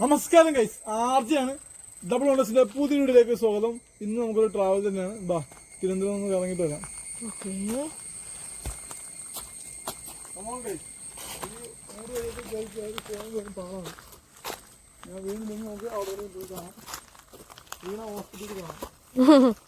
നമസ്കാരം guys ആർജിയാണ് double ഓണേഴ്സിന്റെ പുതിയ വീഡിയോയിലേക്ക് സ്വാഗതം. ഇന്ന് നമുക്കൊരു ട്രാവൽ തന്നെയാണ്. ബാ തിരുവനന്തപുരം ഒന്ന് കറങ്ങിട്ട് വരാം പാടാണ്. ഞാൻ വീണ്ടും നമുക്ക് അവിടെ വീണ ഹോസ്പിറ്റലിൽ കാണാം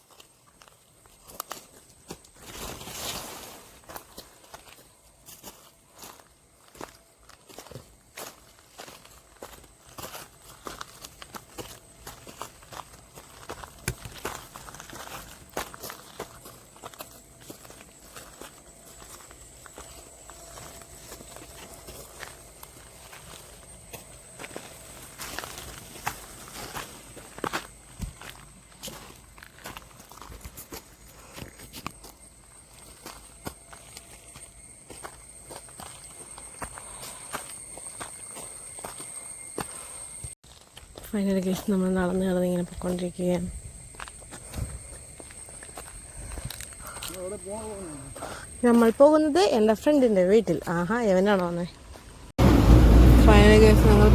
ഫൈനൽ കേസ് നമ്മൾ നടന്ന് നടന്ന് ഇങ്ങനെ പൊയ്ക്കൊണ്ടിരിക്കുകയാണ് നമ്മൾ പോകുന്നത് എന്റെ ഫ്രണ്ടിന്റെ വീട്ടിൽ. ആഹാ എവനാണോ വന്നേ? ഫൈനൽ കേസ് ഞങ്ങൾ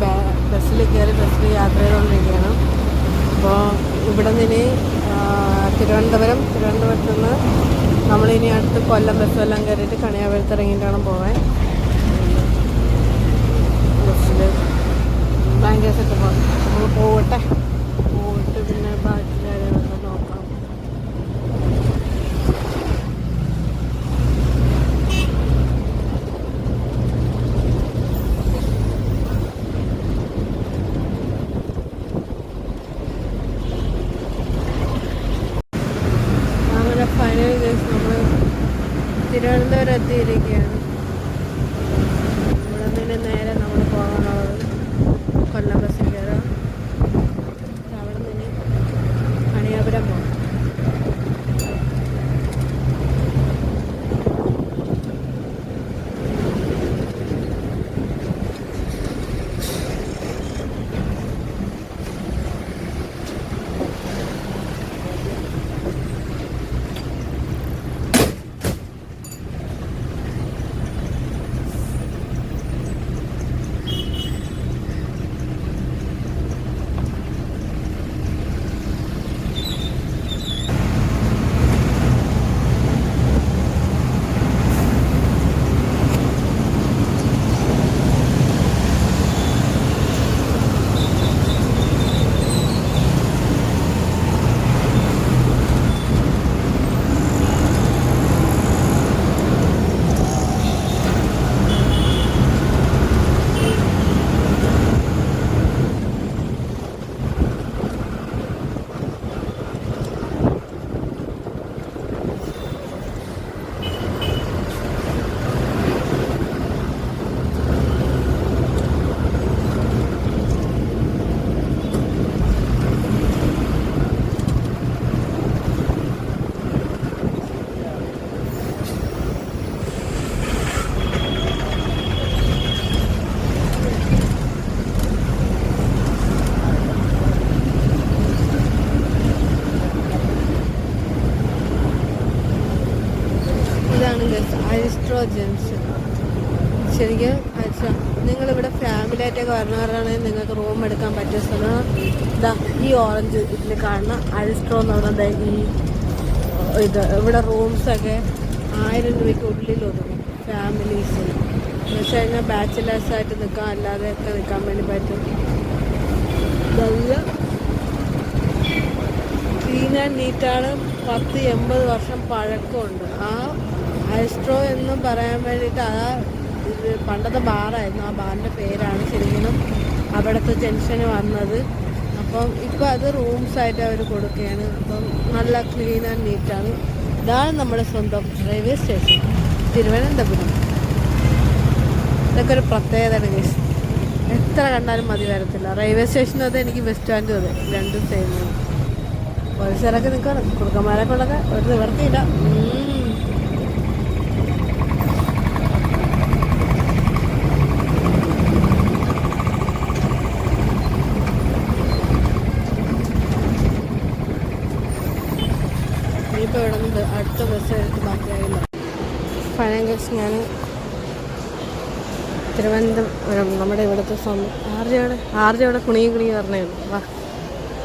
ബസ്സിൽ കയറി ബസ്സിൽ യാത്ര ചെയ്തുകൊണ്ടിരിക്കുകയാണ്. അപ്പോൾ ഇവിടെ നിന്ന് ഇനി തിരുവനന്തപുരം തിരുവനന്തപുരത്ത് നിന്ന് നമ്മളിനി അടുത്ത് കൊല്ലം ബസ് എല്ലാം കയറിയിട്ട് കണിയാപുരത്ത് ഇറങ്ങിയിട്ടാണ് പോവാൻ. പോകാൻ ബസ്സിൽ ഭയങ്കര സെറ്റപ്പാണ് നമ്മൾ പോകട്ടെ ഇതാണ് അരിസ്ട്രോ ജംഗ്ഷൻ ശരിക്കും നിങ്ങളിവിടെ ഫാമിലി ആയിട്ടൊക്കെ വരണവരാണെങ്കിൽ നിങ്ങൾക്ക് റൂം എടുക്കാൻ പറ്റിയ സ്ഥലം. ഇതാ ഈ ഓറഞ്ച് ഇതിൽ കാണുന്ന അരിസ്ട്രോ എന്ന് പറയുന്നത് ഈ ഇത് ഇവിടെ റൂംസൊക്കെ ആയിരം രൂപയ്ക്ക് ഉള്ളിൽ ഒതുങ്ങും ഫാമിലീസിന് എന്ന് വെച്ച് കഴിഞ്ഞാൽ ബാച്ചിലേഴ്സായിട്ട് നിൽക്കാം അല്ലാതെ ഒക്കെ നിൽക്കാൻ വേണ്ടി പറ്റും. നല്ല ക്ലീൻ ആൻഡ് നീറ്റാണ് പത്ത് എൺപത് വർഷം പഴക്കമുണ്ട്. ആ ഐസ്ട്രോ എന്ന് പറയാൻ വേണ്ടിയിട്ട് ആ പണ്ടത്തെ ബാറായിരുന്നു ആ ബാറിന്റെ പേരാണ് ശരിക്കും അവിടുത്തെ ജംഗ്ഷന് വന്നത്. അപ്പം ഇപ്പം അത് റൂംസ് ആയിട്ട് അവർ കൊടുക്കുകയാണ്. അപ്പം നല്ല ക്ലീൻ ആൻഡ് നീറ്റാണ് ഇതാണ് നമ്മുടെ സ്വന്തം റെയിൽവേ സ്റ്റേഷൻ തിരുവനന്തപുരം. ഇതൊക്കെ ഒരു പ്രത്യേകതയാണ്. എത്ര കണ്ടാലും മതി വരത്തില്ല. റെയിൽവേ സ്റ്റേഷനും അതെ എനിക്ക് ബസ് സ്റ്റാൻഡും അതെ. രണ്ടും സെയിമാണ് പോലീസുകാരൊക്കെ നിൽക്കണം കുറുക്കന്മാരെ കൊണ്ടൊക്കെ ഒരു നിവർത്തിയില്ല ഉം. ഇനിയിപ്പോൾ ഇവിടെ നിന്ന് ഫൈനൽ ഞാൻ തിരുവനന്തപുരം നമ്മുടെ ഇവിടുത്തെ സ്വന്തം ആർജയുടെ ആർജയുടെ കുണുങ്ങി കുണുങ്ങി പറഞ്ഞേ വാ.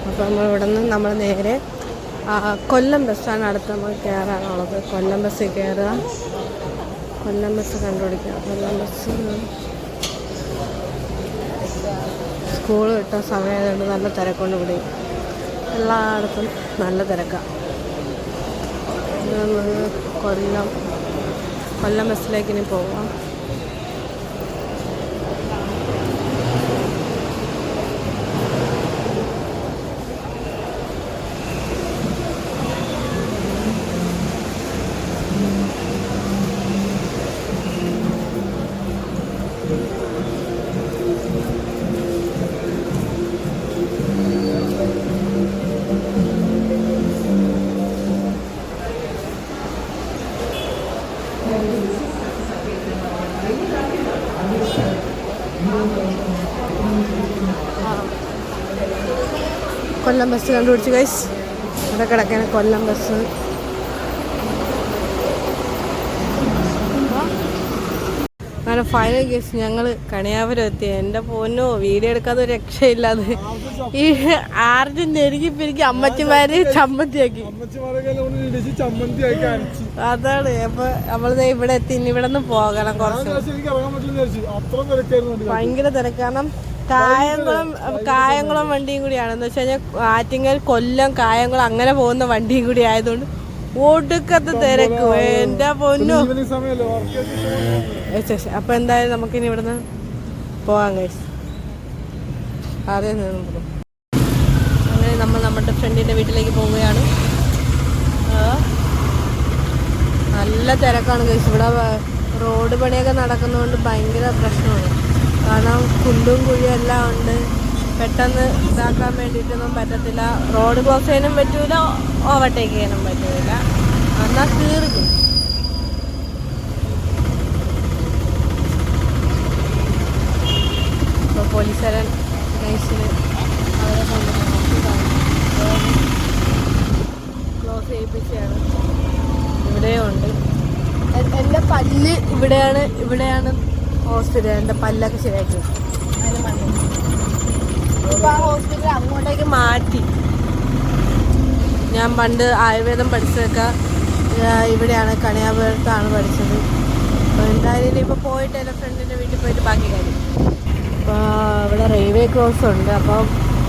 അപ്പോൾ നമ്മൾ ഇവിടെ നിന്ന് നമ്മൾ നേരെ കൊല്ലം ബസ്സാണ് അടുത്ത് നമ്മൾ കയറാനുള്ളത് കൊല്ലം ബസ്സിൽ കയറുക കൊല്ലം ബസ് കണ്ടുപിടിക്കുക. കൊല്ലം ബസ് സ്കൂൾ കിട്ട സമയമായതുകൊണ്ട് നല്ല തിരക്കൊണ്ട് ഇവിടെ. എല്ലായിടത്തും നല്ല തിരക്കാണ് കൊല്ലം കൊല്ലം ബസ്സിലേക്ക് ഇനി പോവാം. കൊല്ലം ബസ് കണ്ടുപിടിച്ച് ഗൈസ് ഇവിടെ കിടക്കുന്ന കൊല്ലം ബസ്. അങ്ങനെ ഫൈനൽ കേസ് ഞങ്ങൾ കണിയാപുരം എത്തി. എന്റെ പൊന്നോ വീഡിയോ എടുക്കാതെ ഒരു രക്ഷയില്ലാതെ. ഈ ആർജിന്റെ എനിക്ക് പിരിക്ക് അമ്മച്ചിമാര് ചമ്മന്തിയാക്കി. അതാണ്. അപ്പൊ നമ്മൾ ഇവിടെ എത്തി. ഇനി ഇവിടെ നിന്ന് പോകണം കുറച്ച്. എനിക്ക് ഭയങ്കര തിരക്ക്. കാരണം കായംകുളം കായംകുളം വണ്ടിയും കൂടിയാണ്. എന്ന് വെച്ച് കഴിഞ്ഞാൽ ആറ്റിങ്ങൽ കൊല്ലം കായംകുളം അങ്ങനെ പോകുന്ന വണ്ടിയും കൂടി ആയതുകൊണ്ട് ഒടുക്കത്തെ തിരക്ക്. എന്റെ പൊന്നു. അപ്പൊ എന്തായാലും നമുക്കിനി ഇവിടുന്ന് പോകാം കഴിച്ചു ആദ്യം പോകും അങ്ങനെ നമ്മൾ നമ്മുടെ ഫ്രണ്ടിന്റെ വീട്ടിലേക്ക് പോവുകയാണ്. നല്ല തിരക്കാണ് കഴിച്ചു ഇവിടെ റോഡ് പണിയൊക്കെ നടക്കുന്നതുകൊണ്ട് ഭയങ്കര പ്രശ്നമാണ്. കാരണം കുണ്ടും കുഴിയും എല്ലാം ഉണ്ട്. പെട്ടെന്ന് ഇതാക്കാൻ വേണ്ടിയിട്ടൊന്നും പറ്റത്തില്ല. റോഡ് ക്രോസ് ചെയ്യാനും പറ്റൂല ഓവർടേക്ക് ചെയ്യാനും പറ്റൂല. എന്നാൽ തീർക്കും ഇപ്പോൾ പോലീസുകാരൻ നൈസിന് അവരെ ക്ലോസ് ചെയ്യിപ്പിച്ചാണ് ഇവിടെയുണ്ട് എന്റെ പല്ല് ഇവിടെയാണ് ഇവിടെയാണ് ഹോസ്പിറ്റൽ. എന്റെ പല്ലൊക്കെ ശരിയാക്കി. അതിന് മണ്ണിൽ ഇപ്പോൾ ആ ഹോസ്പിറ്റൽ അങ്ങോട്ടേക്ക് മാറ്റി. ഞാൻ പണ്ട് ആയുർവേദം പഠിച്ചതൊക്കെ ഇവിടെയാണ് കണിയാപുരത്താണ് പഠിച്ചത്. അപ്പോൾ എന്തായാലും ഇപ്പോൾ പോയിട്ട് എന്റെ ഫ്രണ്ടിന്റെ വീട്ടിൽ പോയിട്ട് ബാക്കി കാര്യം. അപ്പോൾ ഇവിടെ റെയിൽവേ ക്രോസ് ഉണ്ട് അപ്പം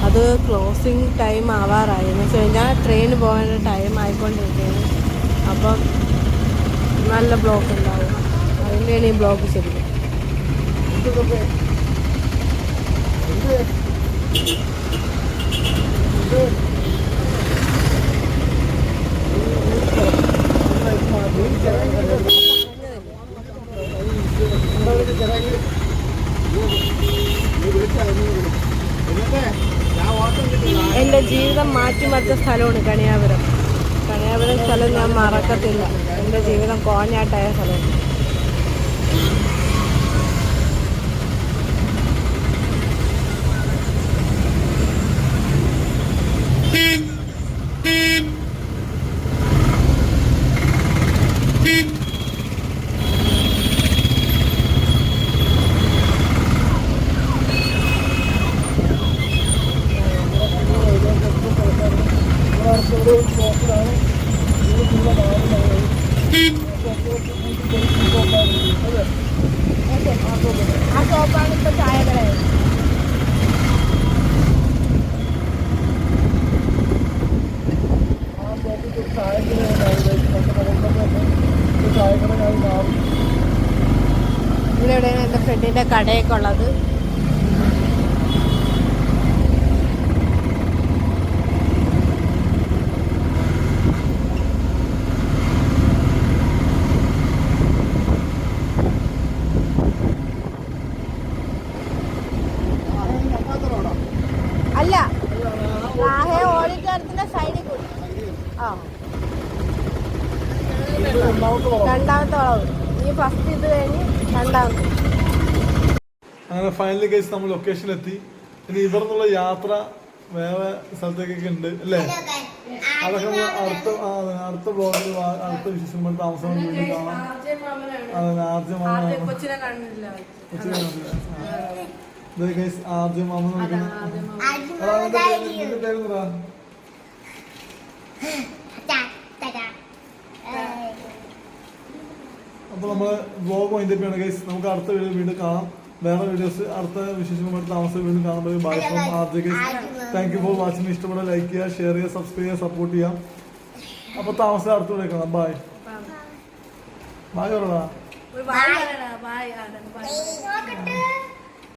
അത് ക്ലോസിങ് ടൈം ആവാറായി. എന്ന് വെച്ച് കഴിഞ്ഞാൽ ട്രെയിൻ പോകാൻ ടൈം ആയിക്കൊണ്ടിരിക്കുകയാണ് അപ്പം നല്ല ബ്ലോക്ക് ഉണ്ടാവും. അതിന്റെയാണ് ഈ ബ്ലോക്ക് ശരിക്കും എന്റെ ജീവിതം മാറ്റിമറിച്ച സ്ഥലമാണ് കണിയാപുരം. കണിയാപുരം സ്ഥലം ഞാൻ മറക്കത്തില്ല. എന്റെ ജീവിതം കോഞ്ഞാട്ടായ സ്ഥലം ആ ഷോപ്പാണ് ഇപ്പോൾ ചായക്കട ഇവിടെ എവിടെയാണ് എന്റെ ഫ്രണ്ടിന്റെ കടയൊക്കെ ഉള്ളത്. അല്ല ആഹേ ഓഡിറ്റോറിയത്തിന്റെ സൈഡിൽ കൂടി. ആ. രണ്ടാമത്തെ വളവ്. ഈ ഫസ്റ്റ് ഇത് കഴിഞ്ഞ് അങ്ങനെ ഫൈനലി കേസ് നമ്മൾ ലൊക്കേഷനിലെത്തി ഇനി ഇവിടെ നിന്നുള്ള യാത്ര വേറെ സ്ഥലത്തേക്കൊക്കെ ഉണ്ട് അല്ലേ? അതൊക്കെ അടുത്ത അടുത്ത ബ്ലോഗിൽ അടുത്ത വിശേഷം താമസം വീണ്ടും കാണാം. അതെ ആർജം മാമ കൊച്ചിനെ കണ്ടില്ല ആർജം മാമ പേരെന്താ അപ്പോൾ നമ്മൾ വ്ലോഗ് വൈൻഡപ്പ് ചെയ്യണം ഗൈസ് നമുക്ക് അടുത്ത വീഡിയോ വീണ്ടും കാണാം. വേറെ വീഡിയോസ് അടുത്ത വിശേഷമായിട്ട് താമസം വീണ്ടും കാണുമ്പോൾ bye from R J guys thank you for watching ഇഷ്ടപ്പെട്ട ലൈക്ക് ചെയ്യുക ഷെയർ ചെയ്യുക സബ്സ്ക്രൈബ് ചെയ്യുക സപ്പോർട്ട് ചെയ്യാം അപ്പോൾ താമസം അടുത്ത വീഡിയോ കാണാം. ബൈ ബൈ പറടാ ബൈ ബായ്